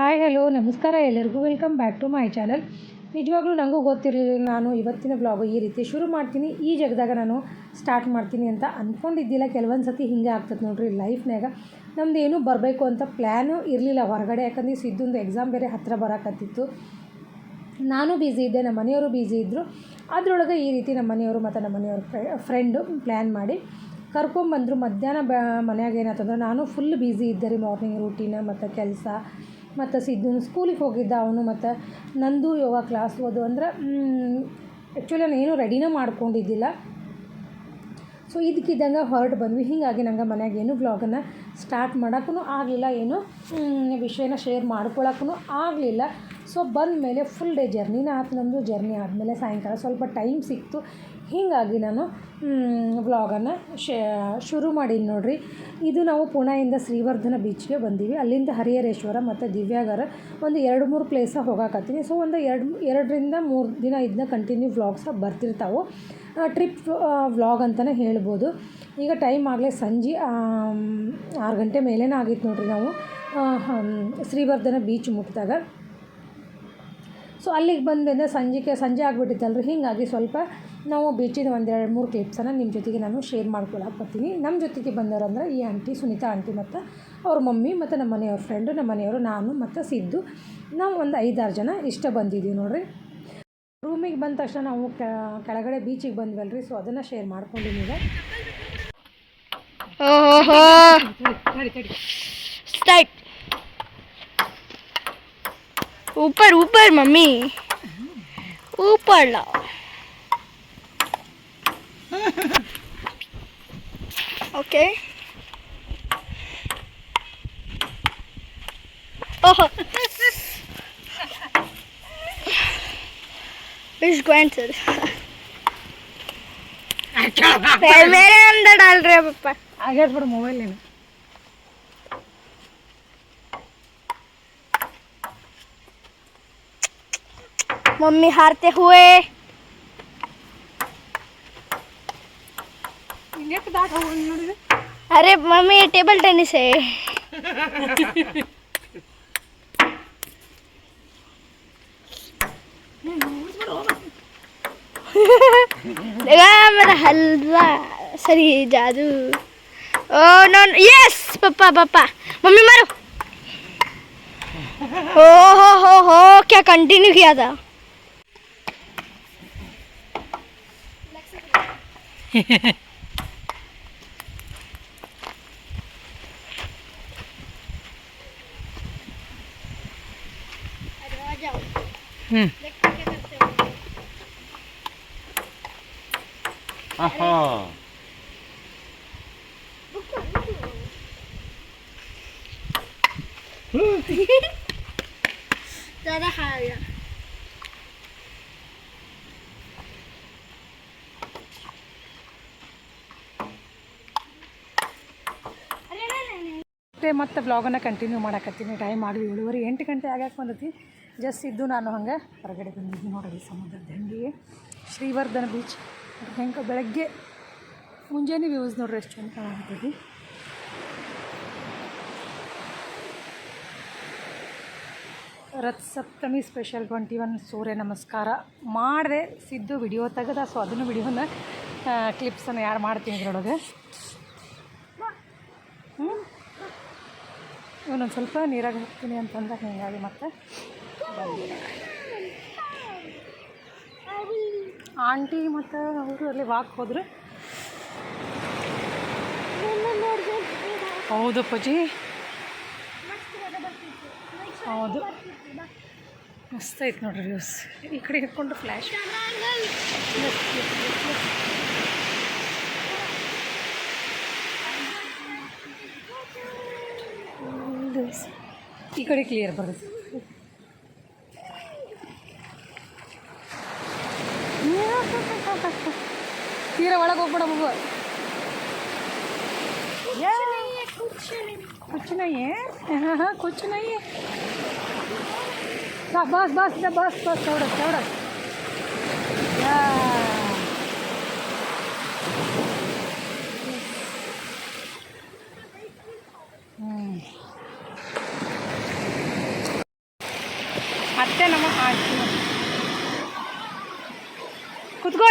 Hi, hello, ನಮಸ್ಕಾರ ಎಲ್ಲರಿಗೂ. Welcome back to my channel ನಿಜವಾಗ್ಲೂ ನನಗೂ ಗೊತ್ತಿರಲಿಲ್ಲ ನಾನು ಇವತ್ತಿನ ಬ್ಲಾಗು ಈ ರೀತಿ ಶುರು ಮಾಡ್ತೀನಿ. ಈ ಜಗದಾಗ ನಾನು ಸ್ಟಾರ್ಟ್ ಮಾಡ್ತೀನಿ ಅಂತ ಅಂದ್ಕೊಂಡಿದ್ದಿಲ್ಲ ಕೆಲವೊಂದು ಸತಿ ಹಿಂಗೆ ಆಗ್ತದೆ ನೋಡ್ರಿ ಲೈಫ್ನಾಗ ನಮ್ದು ಏನೂ ಬರಬೇಕು ಅಂತ ಪ್ಲ್ಯಾನು ಇರಲಿಲ್ಲ ಹೊರಗಡೆ. ಯಾಕಂದ್ರೆ ಸಿದ್ದೊಂದು ಎಕ್ಸಾಮ್ ಬೇರೆ ಹತ್ತಿರ ಬರೋಕತ್ತಿತ್ತು. ನಾನು ಬ್ಯುಸಿ ಇದ್ದೆ, ನಮ್ಮ ಮನೆಯವರು ಬ್ಯುಸಿ ಇದ್ದರು ಅದರೊಳಗೆ ಈ ರೀತಿ ನಮ್ಮ ಮನೆಯವರು ಮತ್ತು ನಮ್ಮ ಮನೆಯವ್ರ ಫ್ರೆಂಡು ಪ್ಲ್ಯಾನ್ ಮಾಡಿ ಕರ್ಕೊಂಬಂದರು. ಮಧ್ಯಾಹ್ನ ಬ, ಮನೆಯಾಗ ಏನಾಯ್ತಂದ್ರೆ ನಾನು ಫುಲ್ ಬ್ಯುಸಿ ಇದ್ದೆ ರೀ ಮಾರ್ನಿಂಗ್ ರೂಟೀನ ಮತ್ತು ಕೆಲಸ. ಮತ್ತು ಸಿದ್ದು ಸ್ಕೂಲಿಗೆ ಹೋಗಿದ್ದ ಅವನು ಮತ್ತು ನಂದು ಯೋಗ ಕ್ಲಾಸ್ ಓದು ಅಂದ್ರೆ ಆ್ಯಕ್ಚುಲಿ ನಾನು ಏನೂ ರೆಡಿನೇ ಮಾಡ್ಕೊಂಡಿದ್ದಿಲ್ಲ. ಸೊ ಇದಕ್ಕಿದ್ದಂಗೆ ಹೊರಟು ಬಂದ್ವಿ. ಹೀಗಾಗಿ ನಂಗೆ ಮನ್ಯಾಗ ಏನು ವ್ಲಾಗನ್ನು ಸ್ಟಾರ್ಟ್ ಮಾಡೋಕ್ಕೂ ಆಗಲಿಲ್ಲ, ಏನು ವಿಷಯನ ಶೇರ್ ಮಾಡ್ಕೊಳಕ್ಕೂ ಆಗಲಿಲ್ಲ. ಸೊ ಬಂದ ಮೇಲೆ ಫುಲ್ ಡೇ ಜರ್ನಿನ ಆತು ನಮ್ಮದು ಜರ್ನಿ ಆದಮೇಲೆ ಸಾಯಂಕಾಲ ಸ್ವಲ್ಪ ಟೈಮ್ ಸಿಕ್ತು. ಹೀಗಾಗಿ ನಾನು ವ್ಲಾಗನ್ನು ಶುರು ಮಾಡೀನಿ ನೋಡಿರಿ. ಇದು ನಾವು ಪುಣೆಯಿಂದ ಶ್ರೀವರ್ಧನ ಬೀಚ್ಗೆ ಬಂದೀವಿ. ಅಲ್ಲಿಂದ ಹರಿಹರೇಶ್ವರ ಮತ್ತು ದಿವ್ಯಾಗರ ಒಂದು ಎರಡು ಮೂರು ಪ್ಲೇಸ ಹೋಗಾಕತ್ತೀನಿ. ಸೊ ಒಂದು ಎರಡು, ಎರಡರಿಂದ ಮೂರು ದಿನ ಇದನ್ನ ಕಂಟಿನ್ಯೂ ವ್ಲಾಗ್ಸ ಬರ್ತಿರ್ತಾವೆ. ಟ್ರಿಪ್ ವ್ಲಾಗ್ ಅಂತಲೇ ಹೇಳ್ಬೋದು. ಈಗ ಟೈಮ್ ಆಗಲೇ ಸಂಜೆ ಆರು ಗಂಟೆ ಮೇಲೇ ಆಗಿತ್ತು ನೋಡಿರಿ ನಾವು. ಶ್ರೀವರ್ಧನ ಬೀಚ್ ಮುಟ್ಟಿದಾಗ ಸೊ ಅಲ್ಲಿಗೆ ಬಂದ ಸಂಜೆಗೆ ಸಂಜೆ ಆಗಿಬಿಟ್ಟಿತ್ತಲ್ರಿ. ಹೀಗಾಗಿ ಸ್ವಲ್ಪ ನಾವು ಬೀಚಿನ ಒಂದೆರಡು ಮೂರು ಕ್ಲಿಪ್ಸನ್ನು ನಿಮ್ಮ ಜೊತೆಗೆ ನಾನು ಶೇರ್ ಬರ್ತೀನಿ ನಮ್ಮ ಜೊತೆಗೆ ಬಂದವರಂದ್ರೆ ಈ ಆಂಟಿ ಸುನೀತಾ ಆಂಟಿ ಮತ್ತು ಅವ್ರ ಮಮ್ಮಿ ಮತ್ತು ನಮ್ಮ ಮನೆಯವ್ರ ಫ್ರೆಂಡು ನಮ್ಮ ಮನೆಯವರು ನಾನು ಮತ್ತು ಸಿದ್ದು. ನಾವು ಒಂದು ಐದಾರು ಜನ ಇಷ್ಟ ಬಂದಿದ್ದೀವಿ ನೋಡಿರಿ. ರೂಮಿಗೆ ಬಂದ ತಕ್ಷಣ ನಾವು ಕೆಳಗಡೆ ಬೀಚಿಗೆ ಬಂದ್ವಲ್ರಿ ಸೊ ಅದನ್ನು ಶೇರ್ ಮಾಡ್ಕೊಂಡಿದ್ದೀವಿ ಈಗ. ಸ್ಟೈಕ್ ઉપર ઉપર મમ્મી ઉપર લાવો ઓકે Wish granted. पैर मेरे अंदर डाल रहे हैं पापा आगे थोड़ा मोबाइल लेना मम्मी हारते हुए। अरे मम्मी टेबल टेनिस है। देखा मेरा हलवा, सरी जादू। ओ, नो यस पापा पापा। मम्मी, मारो। हो हो हो हो, क्या कंटिन्यू किया था? 嘿嘿嘿嗯啊哈嗯嘿嘿嘿嘿大家好呀 ಮತ್ತೆ ಮತ್ತೆ ವ್ಲಾಗನ್ನು ಕಂಟಿನ್ಯೂ ಮಾಡಕತ್ತೀನಿ. ಟೈಮ್ ಆಗಲಿ ಏಳುವರೆ ಎಂಟು ಗಂಟೆ ಆಗ್ಯಾಕೆ ಬಂದತಿ. ಜಸ್ಟ್ ಇದ್ದು ನಾನು ಹಂಗೆ ಹೊರಗಡೆ ಬಂದಿದ್ದೀನಿ ನೋಡಿರಿ ಸಮುದ್ರದ ದಂಡಿಗೆ ಶ್ರೀವರ್ಧನ ಬೀಚ್ ಹೆಂಗೆ ಬೆಳಗ್ಗೆ ಮುಂಜಾನೆ ವ್ಯೂಸ್ ನೋಡ್ರಿ ಎಷ್ಟು ಚಂದ ಕಾಣಕತ್ತೈತಿ. Ratha Saptami special twenty one Surya namaskar. ಮಾಡಿದೆ ಸಿದ್ದು ವಿಡಿಯೋ ತೆಗೆದ ಸೊ ಅದನ್ನು ವಿಡಿಯೋನ ಕ್ಲಿಪ್ಸನ್ನು ಯಾರು ಮಾಡ್ತೀನಿ ಇದ್ರೊಳಗೆ. ಇವನೊಂದು ಸ್ವಲ್ಪ ನೀರಾಗಿ ಹೋಗ್ತೀನಿ ಅಂತಂದ್ರೆ ಹಿಂಗಾಗಿ ಮತ್ತೆ ಬಂದಿಲ್ಲ. ಆಂಟಿ ಮತ್ತು ಅವರು ಅಲ್ಲಿ ವಾಕ್ ಹೋದ್ರು. ಹೌದು ಪೂಜಿ ಹೌದು. ಮಸ್ತ್ ಐತೆ ನೋಡ್ರಿ ಈ ಕಡೆ ಹಿಡ್ಕೊಂಡು ಫ್ಲ್ಯಾಶ್ ఇక్కడ క్లియర్ పడుతుంది ತೀರ ಒಳಗೆ ಹೋಗ್ಬಿಡ ಮಗು ಕುಚ್ಚನಯ್ಯೇ ಹಾಂ ಹಾಂ ಕುಚ್ಚನಯ್ಯೇ ಬಸ್ ಬಸ್ ಬಸ್ ಬಸ್ ಚೌಡ ಚೌಡ ಯಾ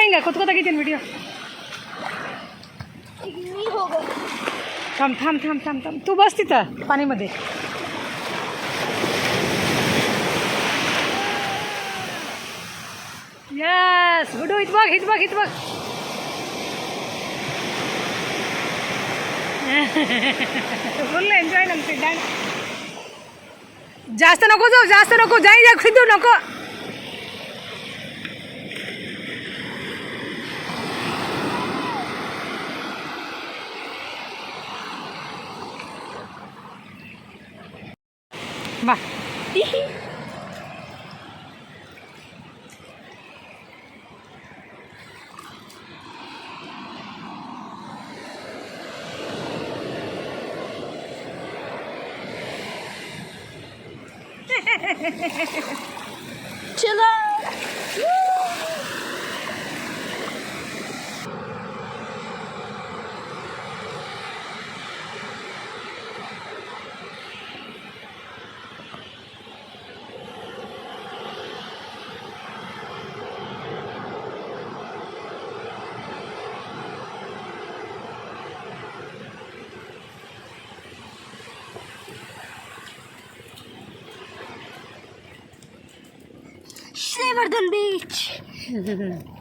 ಹಿಂಗೆ ಕುತ್ಕೋ ತೆಗಿತೀನಿ ವಿಡಿಯೋ थांब थांब थांब थांब थांब तू बस तिथं पाणीमध्ये यस गुडू इथं बघ इथं बघ इथं बघ फुल एन्जॉय नंतर डान्स जास्त नको जाऊ जास्त नको जाई जा खिदू नको ಬಾ ಚಲೋ ಶ್ರೀವರ್ಧನ್ ಬೀಚ್ ಇನ್ನು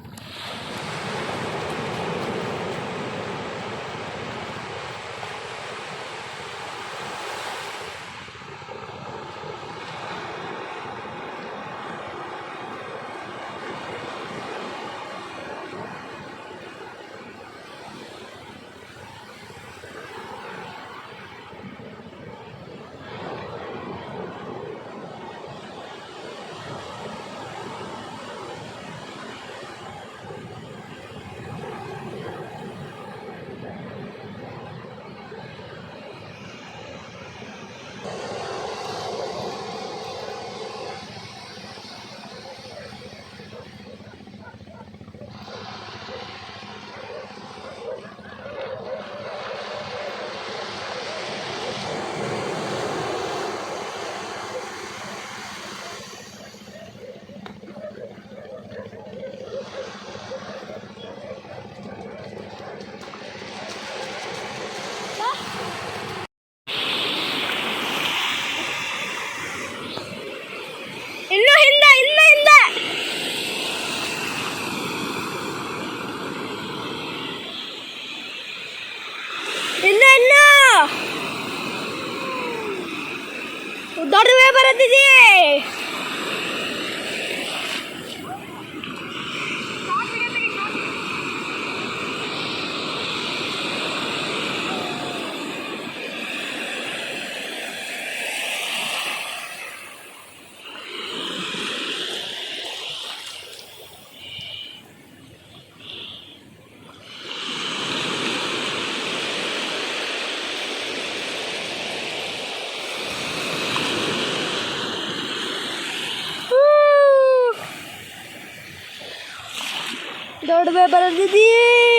हार्डवेयर बदल दीजिए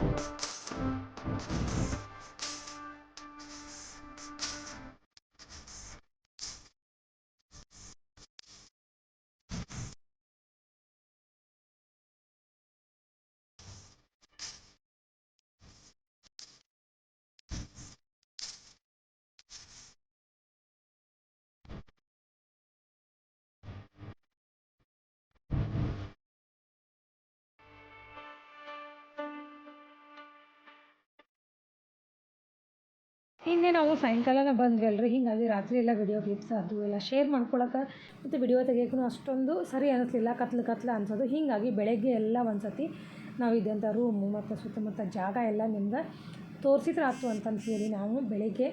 うん。ಹಿಂದೆ ನಾವು ಸಾಯಂಕಾಲನೇ ಬಂದ್ವಿ ಅಲ್ರಿ ಹಿಂಗಾಗಿ ರಾತ್ರಿ ಎಲ್ಲ ವಿಡಿಯೋ ಕ್ಲಿಪ್ಸ್ ಅದು ಎಲ್ಲ ಶೇರ್ ಮಾಡ್ಕೊಳಕ್ಕೆ ಮತ್ತು ವಿಡಿಯೋ ತೆಗಿಯೋಕ್ಕೂ ಅಷ್ಟೊಂದು ಸರಿ ಅನ್ನಿಸ್ಲಿಲ್ಲ ಕತ್ಲು ಕತ್ಲು ಅನ್ಸೋದು. ಹೀಗಾಗಿ ಬೆಳಗ್ಗೆ ಎಲ್ಲ ಒಂದು ಸತಿ ನಾವು ಇದ್ದಂಥ ರೂಮು ಮತ್ತು ಸುತ್ತಮುತ್ತ ಜಾಗ ಎಲ್ಲ ನಿಮ್ಗೆ ತೋರಿಸಿದ್ರೆ ಆಯ್ತು ಅಂತಂದು ಹೇಳಿ ನಾವು ಬೆಳಗ್ಗೆ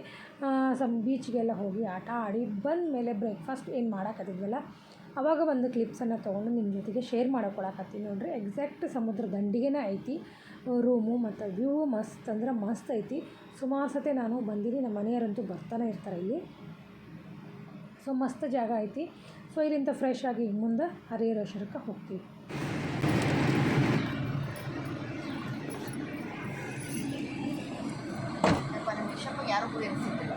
ಸಮ್ ಬೀಚ್ಗೆಲ್ಲ ಹೋಗಿ ಆಟ ಆಡಿ ಬಂದ ಮೇಲೆ ಬ್ರೇಕ್ಫಾಸ್ಟ್ ಏನು ಮಾಡೋಕ್ಕಿದ್ವಲ್ಲ ಅವಾಗ ಒಂದು ಕ್ಲಿಪ್ಸನ್ನು ತೊಗೊಂಡು ನಿಮ್ಮ ಜೊತೆಗೆ ಶೇರ್ ಮಾಡ್ಕೊಳಕತ್ತೀನಿ ನೋಡ್ರಿ. ಎಕ್ಸಾಕ್ಟ್ ಸಮುದ್ರ ದಂಡಿಗೆನೇ ಐತಿ. ರೂಮು ಮತ್ತು ವ್ಯೂ ಮಸ್ತ್ ಅಂದ್ರೆ ಮಸ್ತ್ ಐತಿ. ಸುಮಾರು ಸತಿ ನಾನು ಬಂದಿದ್ದೀನಿ, ನಮ್ಮ ಮನೆಯವರಂತೂ ಬರ್ತಾನೆ ಇರ್ತಾರೆ ಇಲ್ಲಿ. ಸೊ ಮಸ್ತ್ ಜಾಗ ಐತಿ. ಸೊ ಇಲ್ಲಿಂದ ಫ್ರೆಶ್ ಆಗಿ ಮುಂದೆ ಹರಿಹರೇಶ್ವರಕ್ಕೆ ಹೋಗ್ತೀವಿ. ಯಾರು ಕೂಡ ಎನಿಸಿದ್ದಿಲ್ಲ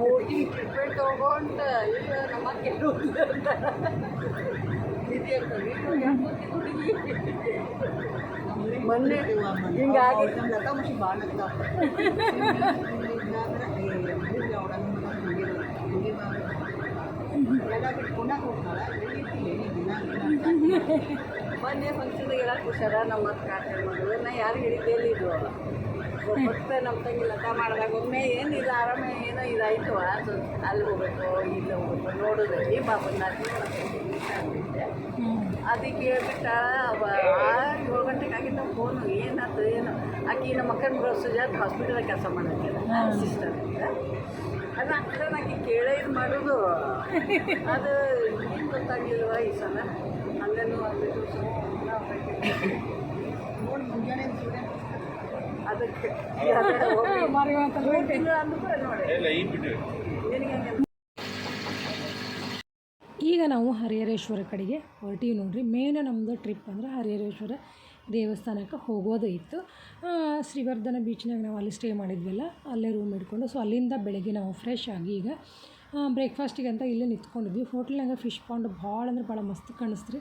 ಮೋದಿ ಟ್ರೀಟ್ಮೆಂಟ್ ತಗೊಂಡು ಈಗ ನಮ್ಮ ಕೆಲವು ಮೊನ್ನೆ ಹಿಂಗಾಗಿ ಲತಾ ಮುಷಿ ಭಾಳ ಎಲ್ಲ ಬಿಟ್ಕೊಂಡ ಹೋಗ್ತಾಳೆ. ಮೊನ್ನೆ ಫಂಕ್ಷನ್ ಹೇಳಕ್ಕೆ ಹುಷಾರ ನಮ್ಮ ಮತ್ತೆ ಕಾಟೆ ಮಾಡೋದು. ನಾ ಯಾರು ಹಿಡಿದೇ ಇಲ್ಲ ಇದು. ಮತ್ತೆ ನಮ್ಮ ತಂಗಿ ಲತಾ ಮಾಡಿದಾಗ ಒಮ್ಮೆ ಏನು ಇದು ಆರಾಮ ಏನೋ ಇದಾಯ್ತು. ಅದು ಅಲ್ಲಿ ಹೋಗ್ಬೇಕು ಇಲ್ಲಿ ಹೋಗ್ಬೇಕು ನೋಡಿದ್ರಿ ಬಾಬನ್ನ ಅದಕ್ಕೆ ಹೇಳ್ಬಿಟ್ಟ ಅವ ಆರು ಏಳು ಗಂಟೆಗೆ ಆಗಿದ್ದ ಫೋನು ಏನಾಯ್ತು ಏನು? ಆಕೆ ನಮ್ಮ ಅಕ್ಕನ ಮಗಳು ಸುಜಾತ್ ಕೆಲಸ ಮಾಡಕ್ಕೆ ಸಿಸ್ಟರ್ ಅದು ಅಕ್ಕನ ಆಕೆ ಕೇಳೇ ಇದು ಮಾಡೋದು. ಅದು ಏನು ಗೊತ್ತಾಗಲಿಲ್ವ ಈ ಸಲ? ಹಂಗನೂ ಮುಂಜಾನೆ ಅದಕ್ಕೆ ನೋಡಿ. ಈಗ ನಾವು ಹರಿಹರೇಶ್ವರ ಕಡೆಗೆ ಹೊರಟೀವಿ ನೋಡಿರಿ. ಮೇನ್ ನಮ್ಮದು ಟ್ರಿಪ್ ಅಂದ್ರೆ ಹರಿಹರೇಶ್ವರ ದೇವಸ್ಥಾನಕ್ಕೆ ಹೋಗೋದು ಇತ್ತು. ಶ್ರೀವರ್ಧನ ಬೀಚ್ನಾಗ ನಾವು ಅಲ್ಲಿ ಸ್ಟೇ ಮಾಡಿದ್ವಲ್ಲ, ಅಲ್ಲೇ ರೂಮ್ ಇಟ್ಕೊಂಡು. ಸೊ ಅಲ್ಲಿಂದ ಬೆಳಗ್ಗೆ ನಾವು ಫ್ರೆಶ್ ಆಗಿ ಈಗ ಬ್ರೇಕ್ಫಾಸ್ಟಿಗೆ ಅಂತ ಇಲ್ಲೇ ನಿಂತ್ಕೊಂಡಿದ್ವಿ. ಹೋಟ್ಲ್ನಾಗ ಫಿಶ್ ಪಾಂಡ್ ಭಾಳ ಅಂದ್ರೆ ಭಾಳ ಮಸ್ತ್ ಕಾಣಿಸ್ತ್ರಿ.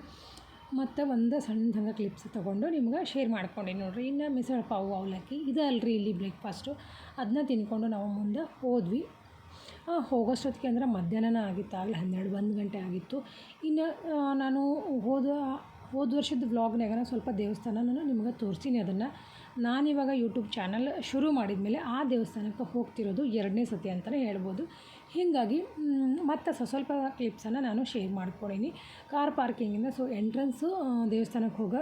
ಮತ್ತು ಒಂದು ಸಣ್ಣ ಹಂಗೆ ಕ್ಲಿಪ್ಸ್ ತೊಗೊಂಡು ನಿಮ್ಗೆ ಶೇರ್ ಮಾಡ್ಕೊಂಡಿ ನೋಡಿರಿ. ಇನ್ನು ಮಿಸಳ ಪಾವು ಅವಲಕ್ಕಿ. ಇದು ಅಲ್ರಿ ಇಲ್ಲಿ ಬ್ರೇಕ್ಫಾಸ್ಟು ಅದನ್ನ ತಿನ್ಕೊಂಡು ನಾವು ಮುಂದೆ ಹೋದ್ವಿ. ಹೋಗೋಷ್ಟೊತ್ತಿಗೆ ಅಂದ್ರೆ ಮಧ್ಯಾಹ್ನನೇ ಆಗಿತ್ತು? ಆಗಲೇ ಹನ್ನೆರಡು, ಒಂದು ಗಂಟೆ ಆಗಿತ್ತು. ಇನ್ನು ನಾನು ಹೋದ ಹೋದ ವರ್ಷದ ವ್ಲಾಗ್ನಾಗ ನಾನು ಸ್ವಲ್ಪ ದೇವಸ್ಥಾನನ ನಾನು ನಿಮ್ಗೆ ತೋರಿಸ್ತೀನಿ ಅದನ್ನು. ನಾನಿವಾಗ ಯೂಟ್ಯೂಬ್ ಚಾನಲ್ ಶುರು ಮಾಡಿದ ಮೇಲೆ ಆ ದೇವಸ್ಥಾನಕ್ಕೆ ಹೋಗ್ತಿರೋದು ಎರಡನೇ ಸತಿ ಅಂತಲೇ ಹೇಳ್ಬೋದು. ಹೀಗಾಗಿ ಮತ್ತೆ ಸ್ವಲ್ಪ ಸ್ವಲ್ಪ ಕ್ಲಿಪ್ಸನ್ನು ನಾನು ಶೇರ್ ಮಾಡ್ಕೊಡೀನಿ. ಕಾರ್ ಪಾರ್ಕಿಂಗಿಂದ ಸೊ ಎಂಟ್ರೆನ್ಸು ದೇವಸ್ಥಾನಕ್ಕೆ ಹೋಗೋ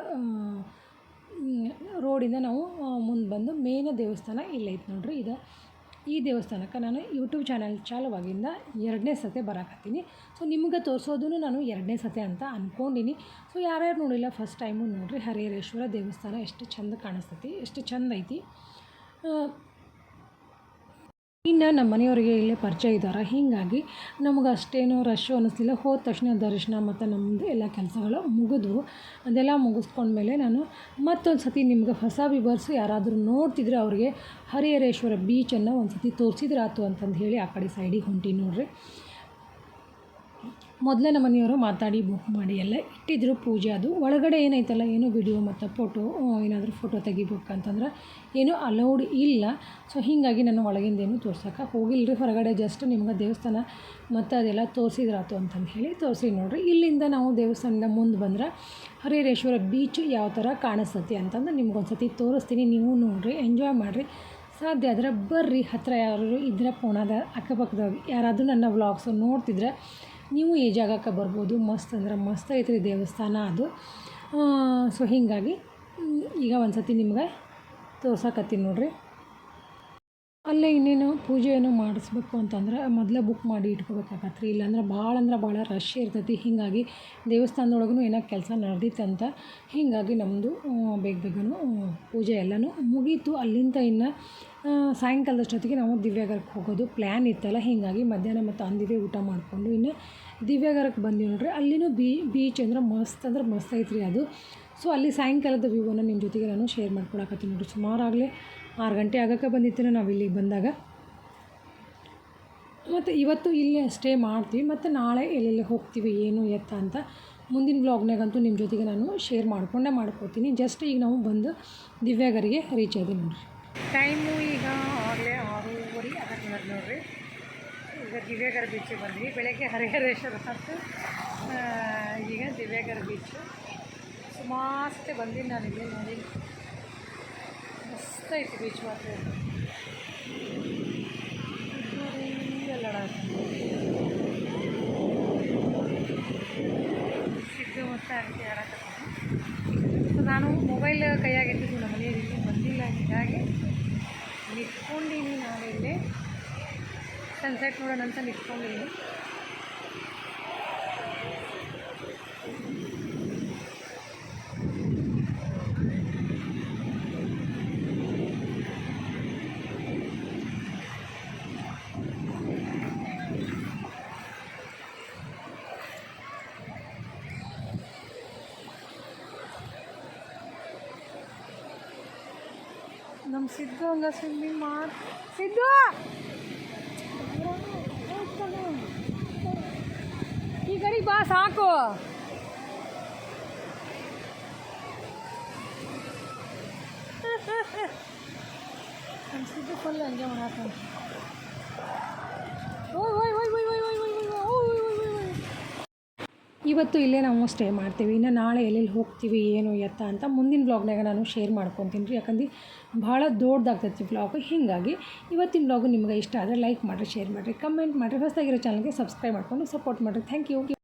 ರೋಡಿಂದ ನಾವು ಮುಂದೆ ಬಂದು ಮೇನ ದೇವಸ್ಥಾನ ಇಲ್ಲೈತೆ ನೋಡ್ರಿ ಇದು ಈ ದೇವಸ್ಥಾನಕ್ಕೆ ನಾನು ಯೂಟ್ಯೂಬ್ ಚಾನಲ್ ಚಾಲುವಾಗಿಂದ ಎರಡನೇ ಸತೆ ಬರಾಕತ್ತೀನಿ. ಸೊ ನಿಮ್ಗೆ ತೋರಿಸೋದು ನಾನು ಎರಡನೇ ಸತೆ ಅಂತ ಅಂದ್ಕೊಂಡಿನಿ ಸೊ ಯಾರ್ಯಾರು ನೋಡಿಲ್ಲ ಫಸ್ಟ್ ಟೈಮು ನೋಡಿರಿ, ಹರಿಹರೇಶ್ವರ ದೇವಸ್ಥಾನ ಎಷ್ಟು ಚಂದ ಕಾಣಿಸ್ತೈತಿ, ಎಷ್ಟು ಚಂದ ಐತಿ. ಇನ್ನು ನಮ್ಮ ಮನೆಯವರಿಗೆ ಇಲ್ಲೇ ಪರಿಚಯ ಇದ್ದಾರೆ. ಹೀಗಾಗಿ ನಮಗೆ ಅಷ್ಟೇನೂ ರಶ್ಶು ಅನ್ನಿಸ್ಲಿಲ್ಲ ಹೋದ ತಕ್ಷಣ ದರ್ಶನ ಮತ್ತು ನಮ್ಮದು ಎಲ್ಲ ಕೆಲಸಗಳು ಮುಗಿದ್ವು. ಅದೆಲ್ಲ ಮುಗಿಸ್ಕೊಂಡ್ಮೇಲೆ ನಾನು ಮತ್ತೊಂದು ಸತಿ ನಿಮ್ಗೆ ಹೊಸ ವಿವರ್ಸ್ ಯಾರಾದರೂ ನೋಡ್ತಿದ್ರೆ ಅವ್ರಿಗೆ ಹರಿಹರೇಶ್ವರ ಬೀಚನ್ನು ಒಂದು ಸತಿ ತೋರಿಸಿದ್ರಾತು ಅಂತಂದು ಹೇಳಿ ಆ ಕಡೆ ಸೈಡಿಗೆ ಹೊಂಟೀನಿ ನೋಡ್ರಿ. ಮೊದಲೇ ನಮ್ಮ ಮನೆಯವರು ಮಾತಾಡಿ ಬುಕ್ ಮಾಡಿ ಎಲ್ಲ ಇಟ್ಟಿದ್ರು ಪೂಜೆ ಅದು. ಒಳಗಡೆ ಏನೈತಲ್ಲ, ಏನು ವಿಡಿಯೋ ಮತ್ತು ಫೋಟೋ ಏನಾದರೂ ಫೋಟೋ ತೆಗಿಬೇಕಂತಂದ್ರೆ ಏನೂ ಅಲೌಡ್ ಇಲ್ಲ. ಸೊ ಹೀಗಾಗಿ ನಾನು ಒಳಗಿಂದ ಏನು ತೋರ್ಸೋಕೆ ಹೋಗಿಲ್ಲರಿ ಹೊರಗಡೆ ಜಸ್ಟ್ ನಿಮ್ಗೆ ದೇವಸ್ಥಾನ ಮತ್ತು ಅದೆಲ್ಲ ತೋರಿಸಿದ್ರಾತು ಅಂತಂದು ಹೇಳಿ ತೋರಿಸಿ ನೋಡಿರಿ. ಇಲ್ಲಿಂದ ನಾವು ದೇವಸ್ಥಾನದ ಮುಂದೆ ಬಂದ್ರೆ ಹರಿಹರೇಶ್ವರ ಬೀಚ್ ಯಾವ ಥರ ಕಾಣಿಸ್ತತಿ ಅಂತಂದು ನಿಮ್ಗೊಂದು ಸತಿ ತೋರಿಸ್ತೀನಿ. ನೀವು ನೋಡಿರಿ ಎಂಜಾಯ್ ಮಾಡಿರಿ. ಸಾಧ್ಯ ಆದರೆ ಬರ್ರಿ. ಹತ್ತಿರ ಯಾರು ಇದ್ರೆ ಪೋಣದ ಅಕ್ಕಪಕ್ಕದಾಗ ಯಾರಾದರೂ ನನ್ನ ವ್ಲಾಗ್ಸು ನೋಡ್ತಿದ್ರೆ ನೀವು ಈ ಜಾಗಕ್ಕೆ ಬರ್ಬೋದು. ಮಸ್ತ್ ಅಂದ್ರೆ ಮಸ್ತ್ ಐತ್ರಿ ದೇವಸ್ಥಾನ ಅದು. ಸೊ ಹೀಗಾಗಿ ಈಗ ಒಂದು ಸತಿ ನಿಮ್ಗೆ ತೋರ್ಸಕತ್ತೀನಿ ನೋಡ್ರಿ. ಅಲ್ಲೇ ಇನ್ನೇನು ಪೂಜೆಯನ್ನು ಮಾಡಿಸ್ಬೇಕು ಅಂತಂದ್ರೆ ಮೊದಲೇ ಬುಕ್ ಮಾಡಿ ಇಟ್ಕೋಬೇಕಾಗತ್ತೆ ರೀ. ಇಲ್ಲಾಂದ್ರೆ ಭಾಳ ಅಂದ್ರೆ ಭಾಳ ರಶ್ ಇರ್ತೈತಿ. ಹೀಗಾಗಿ ದೇವಸ್ಥಾನದೊಳಗೂ ಏನೋ ಕೆಲಸ ನಡೆದಿತ್ತಂತ ಹೀಗಾಗಿ ನಮ್ಮದು ಬೇಗ ಬೇಗನು ಪೂಜೆ ಎಲ್ಲನೂ ಮುಗೀತು. ಅಲ್ಲಿಂದ ಇನ್ನು ಸಾಯಂಕಾಲದಷ್ಟೊತ್ತಿಗೆ ನಾವು ದಿವ್ಯಾಗರಕ್ಕೆ ಹೋಗೋದು ಪ್ಲ್ಯಾನ್ ಇತ್ತಲ್ಲ. ಹೀಗಾಗಿ ಮಧ್ಯಾಹ್ನ ಮತ್ತು ಅಂದಿದೆ ಊಟ ಮಾಡಿಕೊಂಡು ಇನ್ನು ದಿವ್ಯಾಗರಕ್ಕೆ ಬಂದಿವಿ ನೋಡ್ರಿ. ಅಲ್ಲಿನೂ ಬೀ ಬೀಚ್ ಅಂದ್ರೆ ಮಸ್ತ್ ಅಂದ್ರೆ ಮಸ್ತ್ ಐತ್ರಿ ಅದು. ಸೊ ಅಲ್ಲಿ ಸಾಯಂಕಾಲದ ವ್ಯೂವನ್ನು ನಿಮ್ಮ ಜೊತೆಗೆ ನಾನು ಶೇರ್ ಮಾಡ್ಕೊಳಕತ್ತೀನಿ ನೋಡ್ರಿ. ಸುಮಾರಾಗಲೇ ಆರು ಗಂಟೆ ಆಗೋಕ್ಕೆ ಬಂದಿತ್ತು ನಾವು ಇಲ್ಲಿಗೆ ಬಂದಾಗ. ಮತ್ತು ಇವತ್ತು ಇಲ್ಲೇ ಸ್ಟೇ ಮಾಡ್ತೀವಿ. ಮತ್ತು ನಾಳೆ ಎಲ್ಲೆಲ್ಲಿ ಹೋಗ್ತೀವಿ, ಏನು, ಎತ್ತ ಅಂತ ಮುಂದಿನ ಬ್ಲಾಗ್ನಾಗಂತೂ ನಿಮ್ಮ ಜೊತೆಗೆ ನಾನು ಶೇರ್ ಮಾಡಿಕೊಂಡೇ ಮಾಡ್ಕೋತೀನಿ. ಜಸ್ಟ್ ಈಗ ನಾವು ಬಂದು ದಿವ್ಯಾಗರಿಗೆ ರೀಚ್ ಆಗಿದೆ ನೋಡಿರಿ. ಟೈಮು ಈಗ ಆಗಲೇ ಆರೂವರೆ ಆಗತ್ತೆ ನೋಡಿರಿ. ಈಗ ದಿವ್ಯಾಗರ ಬೀಚಿಗೆ ಬಂದ್ವಿ. ಬೆಳಗ್ಗೆ ಹರಿಹರೇಶ್ವರ ಹೊತ್ತು ಈಗ ದಿವ್ಯಾಗರ ಬೀಚು ಸುಮಾರು ಬಂದಿದ್ದು ನಾನು ನೋಡಿ. ಮಸ್ತ್ ಐತಿ ಬೀಚ್ ಮಾತ್ರ ಸೊ ನಾನು ಮೊಬೈಲ್ ಕೈಯಾಗ ಇಟ್ಟಿದ್ದು ನಮ್ಮ ಮನೆಯಲ್ಲಿ ಬಂದಿಲ್ಲ ಹೀಗಾಗಿ ನಿಂತ್ಕೊಂಡೀನಿ ನಾನು ಇಲ್ಲಿ ಸನ್ಸೆಟ್ ನೋಡೋಣ ಅಂತ ನಿಂತ್ಕೊಂಡಿದ್ದೀನಿ Ayo nggak sini mat. Aku. Oh, ಇವತ್ತು ಇಲ್ಲೇ ನಾವು ಸ್ಟೇ ಮಾಡ್ತೀವಿ. ಇನ್ನು ನಾಳೆ ಎಲ್ಲೆಲ್ಲಿ ಹೋಗ್ತೀವಿ, ಏನು ಎತ್ತ ಅಂತ ಮುಂದಿನ ಬ್ಲಾಗ್ನಾಗ ನಾನು ಶೇರ್ ಮಾಡ್ಕೊತೀನಿ ರೀ. ಯಾಕಂದ್ರೆ ಭಾಳ ದೊಡ್ಡದಾಗ್ತೈತಿ ಬ್ಲಾಗ್ ಹೀಗಾಗಿ ಇವತ್ತಿನ ಬ್ಲಾಗು ನಿಮ್ಗೆ ಇಷ್ಟ ಆದರೆ ಲೈಕ್ ಮಾಡಿರಿ ಶೇರ್ ಮಾಡಿರಿ ಕಮೆಂಟ್ ಮಾಡಿರಿ. ಹೊಸದಾಗಿರೋ ಚಾನಲ್ಗೆ ಸಬ್ಸ್ಕ್ರೈಬ್ ಮಾಡ್ಕೊಂಡು ಸಪೋರ್ಟ್ ಮಾಡಿರಿ. Thank you